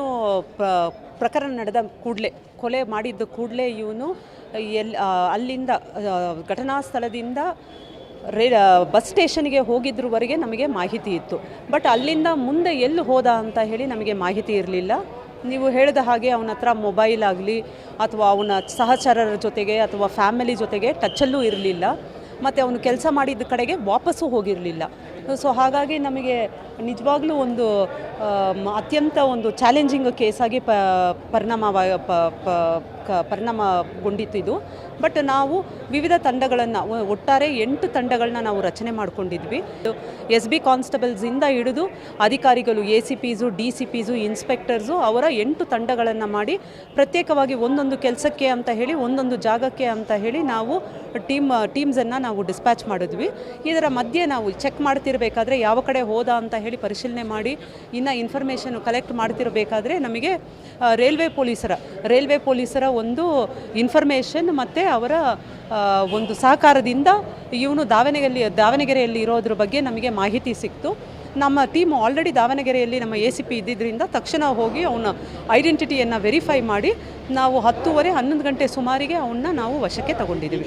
ಇವನು ಪ್ರಕರಣ ನಡೆದ ಕೂಡಲೇ, ಕೊಲೆ ಮಾಡಿದ್ದ ಕೂಡಲೇ ಇವನು ಎಲ್ಲಿ ಅಲ್ಲಿಂದ ಘಟನಾ ಸ್ಥಳದಿಂದ ರೇ ಬಸ್ ಸ್ಟೇಷನ್ಗೆ ಹೋಗಿದ್ರವರೆಗೆ ನಮಗೆ ಮಾಹಿತಿ ಇತ್ತು. ಬಟ್ ಅಲ್ಲಿಂದ ಮುಂದೆ ಎಲ್ಲಿ ಹೋದ ಅಂತ ಹೇಳಿ ನಮಗೆ ಮಾಹಿತಿ ಇರಲಿಲ್ಲ. ನೀವು ಹೇಳಿದ ಹಾಗೆ ಅವನ ಹತ್ರ ಮೊಬೈಲ್ ಆಗಲಿ ಅಥವಾ ಅವನ ಸಹಚರರ ಜೊತೆಗೆ ಅಥವಾ ಫ್ಯಾಮಿಲಿ ಜೊತೆಗೆ ಟಚ್ಚಲ್ಲೂ ಇರಲಿಲ್ಲ. ಮತ್ತು ಅವನು ಕೆಲಸ ಮಾಡಿದ್ದ ಕಡೆಗೆ ವಾಪಸ್ಸು ಹೋಗಿರಲಿಲ್ಲ. ಸೊ ಹಾಗಾಗಿ ನಮಗೆ ನಿಜವಾಗ್ಲೂ ಒಂದು ಅತ್ಯಂತ ಒಂದು ಚಾಲೆಂಜಿಂಗ್ ಕೇಸಾಗಿ ಪ ಪರಿಣಾಮ ಪರಿಣಾಮಗೊಂಡಿತ್ತು ಇದು. ಬಟ್ ನಾವು ವಿವಿಧ ತಂಡಗಳನ್ನು ಒಟ್ಟಾರೆ ಎಂಟು ತಂಡಗಳನ್ನ ನಾವು ರಚನೆ ಮಾಡ್ಕೊಂಡಿದ್ವಿ. ಎಸ್ ಬಿ ಕಾನ್ಸ್ಟೇಬಲ್ಸಿಂದ ಹಿಡಿದು ಅಧಿಕಾರಿಗಳು, A C Ps, D C Ps, inspectors ಅವರ ಎಂಟು ತಂಡಗಳನ್ನು ಮಾಡಿ ಪ್ರತ್ಯೇಕವಾಗಿ ಒಂದೊಂದು ಕೆಲಸಕ್ಕೆ ಅಂತ ಹೇಳಿ, ಒಂದೊಂದು ಜಾಗಕ್ಕೆ ಅಂತ ಹೇಳಿ ನಾವು ಟೀಮ್, ಟೀಮ್ಸನ್ನು ನಾವು ಡಿಸ್ಪ್ಯಾಚ್ ಮಾಡಿದ್ವಿ. ಇದರ ಮಧ್ಯೆ ನಾವು ಚೆಕ್ ಮಾಡ್ತಿರಬೇಕಾದ್ರೆ ಯಾವ ಕಡೆ ಹೋದ ಅಂತ ಹೇಳಿ ಪರಿಶೀಲನೆ ಮಾಡಿ, ಇನ್ನು ಇನ್ಫಾರ್ಮೇಷನ್ ಕಲೆಕ್ಟ್ ಮಾಡ್ತಿರಬೇಕಾದ್ರೆ ನಮಗೆ ರೈಲ್ವೆ ಪೊಲೀಸರ ರೈಲ್ವೆ ಪೊಲೀಸರ ಒಂದು ಇನ್ಫಾರ್ಮೇಷನ್ ಮತ್ತು ಅವರ ಒಂದು ಸಹಕಾರದಿಂದ ಇವನು ದಾವಣಗೆರೆಯಲ್ಲಿ ದಾವಣಗೆರೆಯಲ್ಲಿ ಇರೋದ್ರ ಬಗ್ಗೆ ನಮಗೆ ಮಾಹಿತಿ ಸಿಕ್ತು. ನಮ್ಮ ಟೀಮ್ ಆಲ್ರೆಡಿ ದಾವಣಗೆರೆಯಲ್ಲಿ ನಮ್ಮ ಎ ಸಿ ಪಿ ಇದ್ದಿದ್ದರಿಂದ ತಕ್ಷಣ ಹೋಗಿ ಅವನ ಐಡೆಂಟಿಟಿಯನ್ನು ವೆರಿಫೈ ಮಾಡಿ ನಾವು ಹತ್ತೂವರೆ ಹನ್ನೊಂದು ಗಂಟೆ ಸುಮಾರಿಗೆ ಅವನ್ನ ನಾವು ವಶಕ್ಕೆ ತಗೊಂಡಿದ್ದೀವಿ.